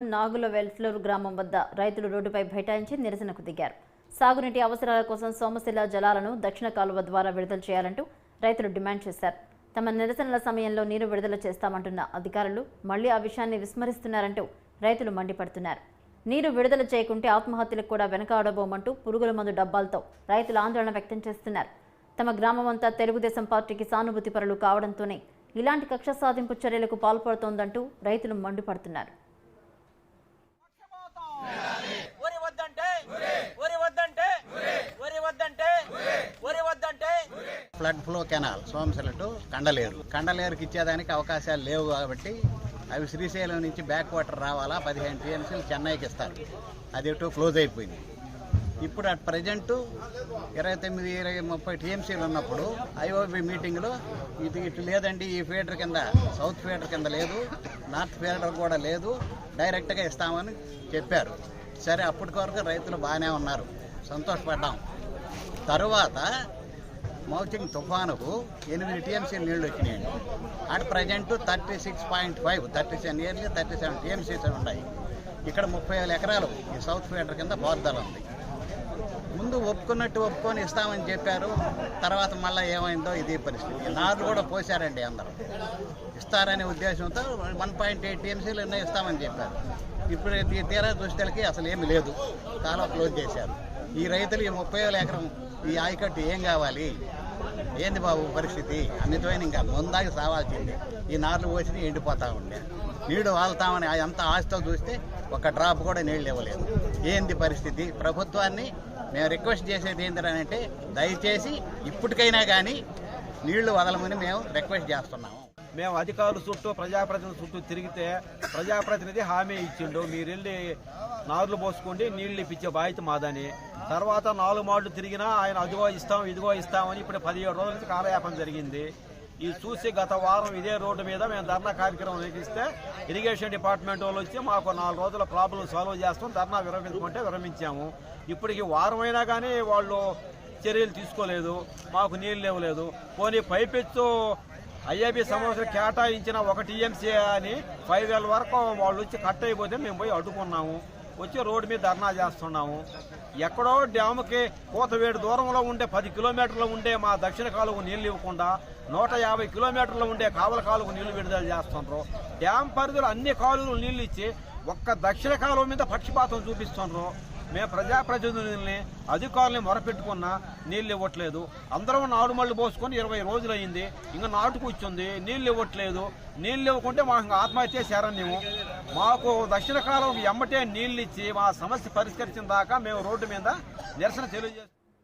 నాగుల వెల్ఫ్లూరు గ్రామం వద్ద రైతులు రోడ్డుపై బైఠాయించి నిరసనకు దిగారు. సాగునీటి అవసరాల కోసం సోమశిల జలాలను దక్షిణ కాలువ ద్వారా విడుదల చేయాలంటూ రైతులు డిమాండ్ చేశారు. తమ నిరసనల సమయంలో నీరు విడుదల చేస్తామంటున్న అధికారులు మళ్ళీ ఆ విషయాన్ని విస్మరిస్తున్నారంటూ రైతులు మండిపడుతున్నారు. నీరు విడుదల చేయకుంటే ఆత్మహత్యలకు కూడా వెనకాడబోమంటూ పురుగుల మందు డబ్బాలతో రైతులు ఆందోళన వ్యక్తం చేస్తున్నారు. తమ గ్రామమంతా తెలుగుదేశం పార్టీకి సానుభూతి పరులు కావడంతోనే ఇలాంటి కక్ష సాధింపు చర్యలకు పాల్పడుతోందంటూ రైతులు మండిపడుతున్నారు వరి వద్దంటే వరి వద్దంటే వరి వద్దంటే వరి వద్దంటే flood flow canal Somasila to Kandaleru. కండలేరుకి ఇచ్చేదానికి అవకాశాలు లేవు కాబట్టి అవి శ్రీశైలం నుంచి బ్యాక్ వాటర్ రావాలా? పదిహేను టీఎంసీలు చెన్నైకి ఇస్తారు. అది ఎటు క్లోజ్ అయిపోయింది. ఇప్పుడు అట్ ప్రజెంట్ ఇరవై తొమ్మిది ఇరవై ముప్పై టీఎంసీలు ఉన్నప్పుడు ఐఓబి మీటింగ్లో ఇది ఇటు లేదండి ఈ ఫీడర్ కింద సౌత్ ఫీడర్ కింద లేదు నార్త్ ఫీడర్ కూడా లేదు డైరెక్ట్గా ఇస్తామని చెప్పారు. సరే అప్పటి వరకు రైతులు బాగానే ఉన్నారు. సంతోషపడ్డాం. తరువాత మౌచింగ్ తుఫానుకు ఎనిమిది టీఎంసీ నీళ్ళు వచ్చినాయండి at present thirty six point five thirty seven nearly thirty seven TMCs ఉన్నాయి. ఇక్కడ ముప్పై వేల ఎకరాలు ఈ సౌత్ ఫీడర్ కింద బోర్దాలు ఉంది. ముందు ఒప్పుకున్నట్టు ఒప్పుకొని ఇస్తామని చెప్పారు. తర్వాత మళ్ళీ ఏమైందో ఇది పరిస్థితి. నార్లు కూడా పోసారండి అందరూ. ఇస్తారనే ఉద్దేశంతో వన్ పాయింట్ ఎయిట్ టీఎంసీలు ఎన్నో ఇస్తామని చెప్పారు. ఇప్పుడు ఈ తీరా దృష్టిలకి అసలు ఏమి లేదు. కాలువ క్లోజ్ చేశారు. ఈ రైతులు ఈ ముప్పై వేల ఎకరం ఈ ఆయకట్టు ఏం కావాలి? ఏంది బాబు పరిస్థితి? అన్నిటిపైన ఇంకా ముందాకి సావాల్సింది. ఈ నార్లు పోసి ఎండిపోతా ఉండే. నీడు వాళ్తామని ఎంత ఆశతో చూస్తే ఒక డ్రాప్ కూడా నీళ్ళు ఇవ్వలేదు. ఏంది పరిస్థితి? ప్రభుత్వాన్ని మేము రిక్వెస్ట్ చేసేది అంటే దయచేసి ఇప్పటికైనా కానీ నీళ్ళు వదలమని మేము రిక్వెస్ట్ చేస్తున్నాము. మేము అధికారుల చుట్టూ ప్రజాప్రతినిధి చుట్టూ తిరిగితే ప్రజాప్రతినిధి హామీ ఇచ్చిండు. మీరు వెళ్ళి నార్లు పోసుకోండి నీళ్ళు ఇప్పించే బాధ్యత మాదని. తర్వాత నాలుగు మాటలు తిరిగినా ఆయన అదిగో ఇస్తాం ఇదిగో ఇస్తామని ఇప్పుడు పదిహేడు రోజుల నుంచి కాలయాపన జరిగింది. ఇది చూసి గత వారం ఇదే రోడ్డు మీద మేము ధర్నా కార్యక్రమం నిర్వహిస్తే ఇరిగేషన్ డిపార్ట్మెంట్ వాళ్ళు వచ్చి మాకు నాలుగు రోజుల ప్రాబ్లం సాల్వ్ చేస్తాం ధర్నా విరమించుకుంటే విరమించాము. ఇప్పటికి వారమైనా కానీ వాళ్ళు చర్యలు తీసుకోలేదు మాకు నీళ్ళు లేవలేదు. పోనీ పైపెచ్చు ఐఏబీ సమస్యలు కేటాయించిన ఒక టీఎంసీ అని ఫైవ్ వేల వరకు వాళ్ళు వచ్చి కట్ అయిపోతే మేము పోయి అడ్డుకున్నాము. వచ్చి రోడ్డు మీద ధర్నా చేస్తున్నాము. ఎక్కడో డ్యాముకి కోతవేడు దూరంలో ఉండే పది కిలోమీటర్లు ఉండే మా దక్షిణ కాలువకు నీళ్ళు ఇవ్వకుండా నూట యాభై కిలోమీటర్లు ఉండే కావల కాలువకు నీళ్ళు విడుదల చేస్తున్నారు. డ్యామ్ పరిధిలో అన్ని కాలువలు నీళ్ళు ఇచ్చి ఒక్క దక్షిణ కాలువ మీద పక్షిపాతం చూపిస్తున్నారు. మేము ప్రజాప్రతినిధుల్ని అధికారులని మొరపెట్టుకున్నా నీళ్ళు ఇవ్వట్లేదు. అందరం నాడు మళ్ళు పోసుకొని ఇరవై రోజులు అయింది ఇంకా నాటు కూర్చుంది నీళ్ళు ఇవ్వట్లేదు. నీళ్ళు ఇవ్వకుంటే మాకు ఆత్మహత్య ఆత్మహత్య శరణ్యము మాకు దక్షిణ కాలం ఎమ్మటే నీళ్ళు ఇచ్చి మా సమస్య పరిష్కరించిన దాకా మేము రోడ్డు మీద నిరసన తెలియజేస్తాం